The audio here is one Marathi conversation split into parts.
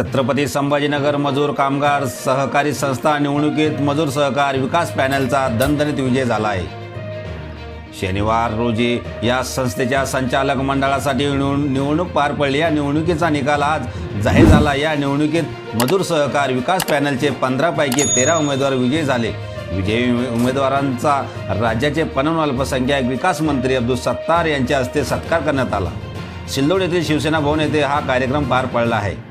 छत्रपती संभाजीनगर मजूर कामगार सहकारी संस्था निवडणुकीत मजूर सहकार विकास पॅनलचा दणदणीत विजय झाला आहे शनिवार रोजी या संस्थेच्या संचालक मंडळासाठी निवडणूक पार पडली. या निवडणुकीचा निकाल आज जाहीर झाला. या निवडणुकीत मजूर सहकार विकास पॅनलचे पंधरापैकी तेरा उमेदवार विजयी झाले. विजयी उमेदवारांचा राज्याचे पणन अल्पसंख्याक विकास मंत्री अब्दुल सत्तार यांच्या हस्ते सत्कार करण्यात आला. सिल्लोड येथील शिवसेना भवन येथे हा कार्यक्रम पार पडला आहे.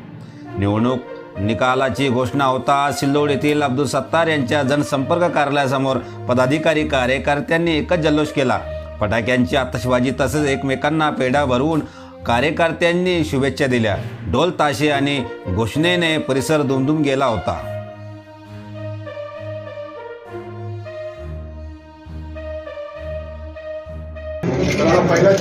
निवडणूक निकालाची घोषणा होता. सिल्लोड येथील अब्दुल सत्तार यांच्या जनसंपर्क कार्यालयासमोर पदाधिकारी कार्यकर्त्यांनी एकच जल्लोष केला. फटाक्यांची आतषबाजी तसेच एकमेकांना पेढा भरवून कार्यकर्त्यांनी शुभेच्छा दिल्या. ढोल ताशे आणि घोषणेने परिसर दुमदुम गेला होता. पहिला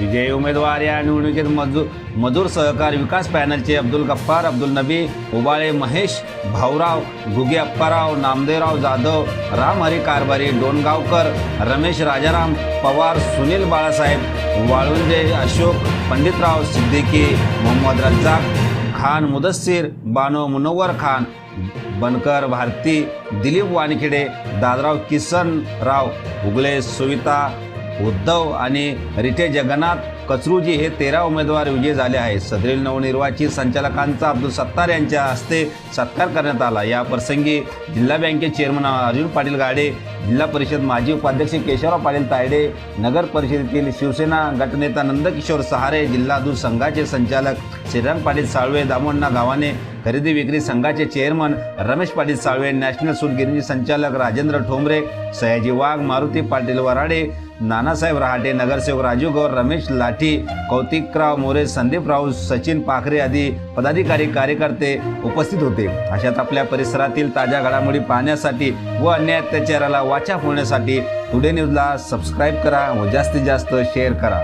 विजयी उमेदवार या निवडणुकीत मजूर मजूर सहकार विकास पॅनलचे अब्दुल गफ्फार अब्दुल नबी उबाळे महेश भाऊराव गुगे अप्पाराव नामदेवराव जाधव रामहरी कारभारी डोणगावकर रमेश राजाराम पवार सुनील बाळासाहेब वाळुंजे अशोक पंडितराव सिद्दीकी मोहम्मद रज्जाक खान मुदस्सीर बानो मुनव्वर खान बनकर भारती दिलीप वानखेडे दादराव किसनराव उगले सुविता उद्धव आणि रिटे जगन्नाथ कचरूजी हे तेरा उमेदवार विजयी झाले आहेत. सदरील नवनिर्वाचित संचालकांचा अब्दुल सत्तार यांच्या हस्ते सत्कार करण्यात आला. या प्रसंगी जिल्हा बँकेचे चेअरमन अर्जुन पाटील गाडे जिल्हा परिषद माजी उपाध्यक्ष केशवराव पाटील तायडे नगर परिषदेतील शिवसेना गटनेता नंदकिशोर सहारे जिल्हा दूध संघाचे संचालक श्रीरंग पाटील साळवे दामोण्णा गावाने खरेदी विक्री संघाचे चेअरमन रमेश पाटील साळवे नॅशनल सूतगिरणी संचालक राजेंद्र ठोंबरे सयाजी वाघ मारुती पाटील वराडे नानासाहेब रहाटे नगरसेवक राजू गौर रमेश लाठी कौतिकराव मोरे संदीपराव सचिन पाखरे आदी पदाधिकारी कार्यकर्ते उपस्थित होते. अशात आपल्या परिसरातील ताज्या घडामोडी पाहण्यासाठी व अन्य अत्याचाराला वाचा फोडण्यासाठी टुडे न्यूजला सबस्क्राईब करा व जास्तीत जास्त शेअर करा.